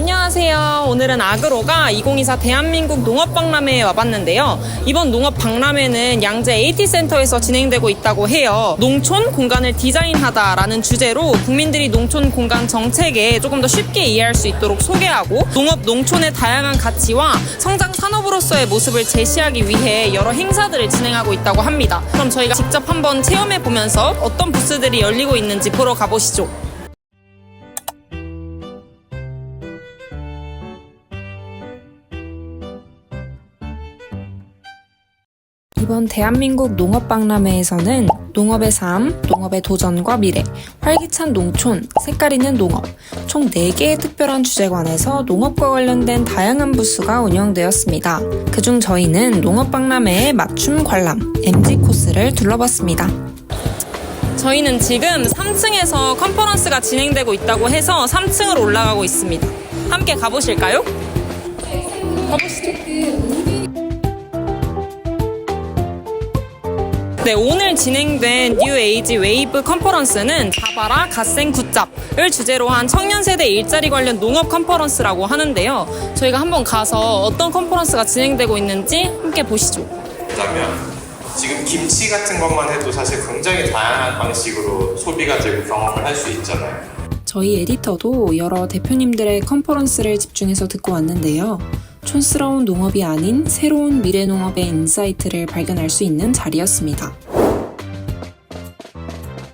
안녕하세요. 오늘은 아그로가 2024 대한민국 농업박람회에 와봤는데요. 이번 농업박람회는 양재 AT센터에서 진행되고 있다고 해요. 농촌 공간을 디자인하다라는 주제로 국민들이 농촌 공간 정책에 조금 더 쉽게 이해할 수 있도록 소개하고 농업 농촌의 다양한 가치와 성장 산업으로서의 모습을 제시하기 위해 여러 행사들을 진행하고 있다고 합니다. 그럼 저희가 직접 한번 체험해 보면서 어떤 부스들이 열리고 있는지 보러 가보시죠. 이번 대한민국 농업박람회에서는 농업의 삶, 농업의 도전과 미래, 활기찬 농촌, 색깔 있는 농업, 총 4개의 특별한 주제관에서 농업과 관련된 다양한 부스가 운영되었습니다. 그중 저희는 농업박람회의 맞춤 관람, MG 코스를 둘러봤습니다. 저희는 지금 3층에서 컨퍼런스가 진행되고 있다고 해서 3층으로 올라가고 있습니다. 함께 가보실까요? 가보시죠. 네, 오늘 진행된 뉴 에이지 웨이브 컨퍼런스는 자바라 갓생 굿잡을 주제로 한 청년 세대 일자리 관련 농업 컨퍼런스라고 하는데요. 저희가 한번 가서 어떤 컨퍼런스가 진행되고 있는지 함께 보시죠. 보자면 지금 김치 같은 것만 해도 사실 굉장히 다양한 방식으로 소비가 되고 경험을 할 수 있잖아요. 저희 에디터도 여러 대표님들의 컨퍼런스를 집중해서 듣고 왔는데요. 촌스러운 농업이 아닌 새로운 미래 농업의 인사이트를 발견할 수 있는 자리였습니다.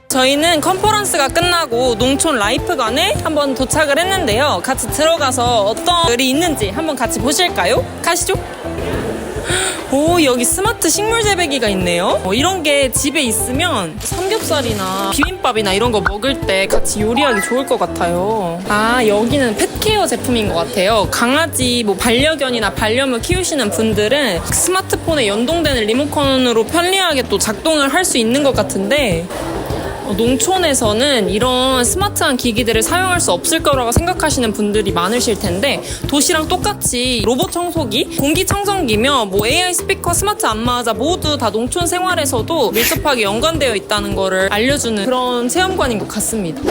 저희는 컨퍼런스가 끝나고 농촌 라이프관에 한번 도착을 했는데요. 같이 들어가서 어떤 글이 있는지 한번 같이 보실까요? 가시죠. 오 여기 스마트 식물 재배기가 있네요. 어, 이런 게 집에 있으면 삼겹살이나 비빔밥이나 이런 거 먹을 때 같이 요리하기 좋을 것 같아요. 아 여기는 펫케어 제품인 것 같아요. 강아지 뭐 반려견이나 반려묘 키우시는 분들은 스마트폰에 연동되는 리모컨으로 편리하게 또 작동을 할 수 있는 것 같은데 어, 농촌에서는 이런 스마트한 기기들을 사용할 수 없을 거라고 생각하시는 분들이 많으실 텐데 도시랑 똑같이 로봇 청소기, 공기 청정기며 뭐 AI 스피커, 스마트 안마자 모두 다 농촌 생활에서도 밀접하게 연관되어 있다는 거를 알려주는 그런 체험관인 것 같습니다.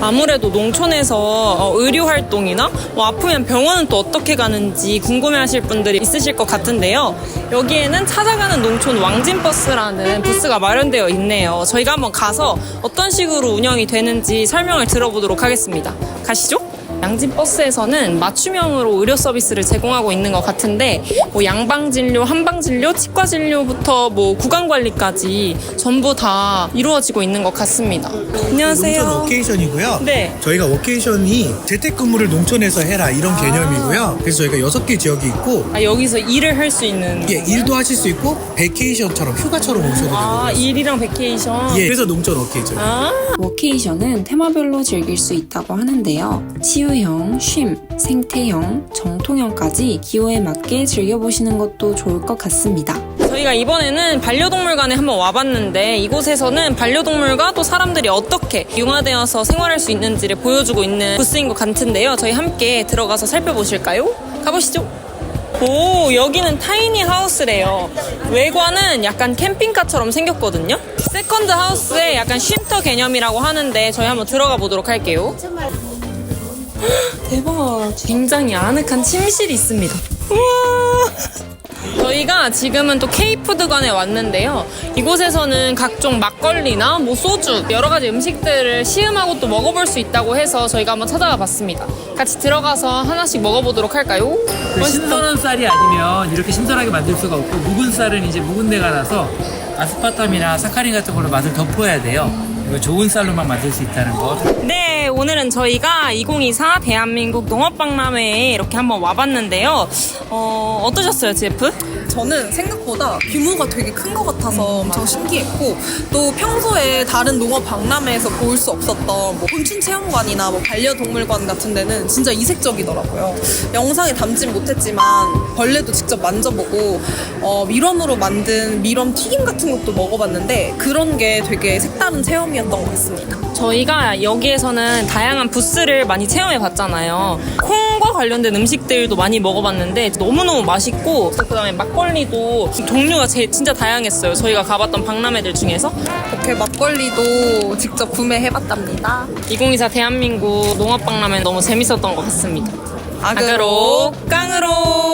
아무래도 농촌에서 어, 의료 활동이나 뭐 아프면 병원은 또 어떻게 가는지 궁금해하실 분들이 있으실 것 같은데요. 여기에는 찾아가는 농촌 왕진 버스라는 부스가 마련되어 있네요. 저희가 한번 가서 어떤 식으로 운영이 되는지 설명을 들어보도록 하겠습니다. 가시죠. 양진 버스에서는 맞춤형으로 의료 서비스를 제공하고 있는 것 같은데 뭐 양방 진료, 한방 진료, 치과 진료부터 뭐 구강 관리까지 전부 다 이루어지고 있는 것 같습니다. 안녕하세요. 농촌 워케이션이고요. 네. 저희가 워케이션이 재택근무를 농촌에서 해라 이런 개념이고요. 그래서 저희가 여섯 개 지역이 있고 아 여기서 일을 할 수 있는 예, 일도 하실 수 있고 베케이션처럼 휴가처럼 오셔도 되고. 아 일이랑 베케이션 예, 그래서 농촌 워케이션. 아 워케이션은 테마별로 즐길 수 있다고 하는데요 치유 형, 쉼, 생태형, 정통형까지 기호에 맞게 즐겨보시는 것도 좋을 것 같습니다. 저희가 이번에는 반려동물관에 한번 와봤는데 이곳에서는 반려동물과 또 사람들이 어떻게 융화되어서 생활할 수 있는지를 보여주고 있는 부스인 것 같은데요. 저희 함께 들어가서 살펴보실까요? 가보시죠. 오 여기는 타이니 하우스래요. 외관은 약간 캠핑카처럼 생겼거든요. 세컨드 하우스의 약간 쉼터 개념이라고 하는데 저희 한번 들어가 보도록 할게요 대박 굉장히 아늑한 침실이 있습니다 우와 저희가 지금은 또 K푸드관에 왔는데요. 이곳에서는 각종 막걸리나 뭐 소주, 여러 가지 음식들을 시음하고 또 먹어볼 수 있다고 해서 저희가 한번 찾아가 봤습니다. 같이 들어가서 하나씩 먹어보도록 할까요? 그 신선한 쌀이 아니면 이렇게 신선하게 만들 수가 없고 묵은 쌀은 이제 묵은 데가 나서 아스파탐이나 사카린 같은 걸로 맛을 덮어야 돼요. 이거 좋은 쌀로만 만들 수 있다는 거. 네, 오늘은 저희가 2024 대한민국 농업박람회에 이렇게 한번 와봤는데요. 어, 어떠셨어요, GF? 저는 생각보다 규모가 되게 큰 것 같아서 엄청 신기했고 또 평소에 다른 농업 박람회에서 볼 수 없었던 뭐 곤충 체험관이나 뭐 반려동물관 같은 데는 진짜 이색적이더라고요. 영상에 담진 못했지만 벌레도 직접 만져보고 어, 밀웜으로 만든 밀웜 튀김 같은 것도 먹어봤는데 그런 게 되게 색다른 체험이었던 것 같습니다. 저희가 여기에서는 다양한 부스를 많이 체험해 봤잖아요. 콩 과 관련된 음식들도 많이 먹어봤는데 너무너무 맛있고 그다음에 막걸리도 종류가 제, 진짜 다양했어요. 저희가 가봤던 박람회들 중에서 이렇게 막걸리도 직접 구매해봤답니다. 2024 대한민국 농업박람회 너무 재밌었던 것 같습니다. 악으로 악으로 깡으로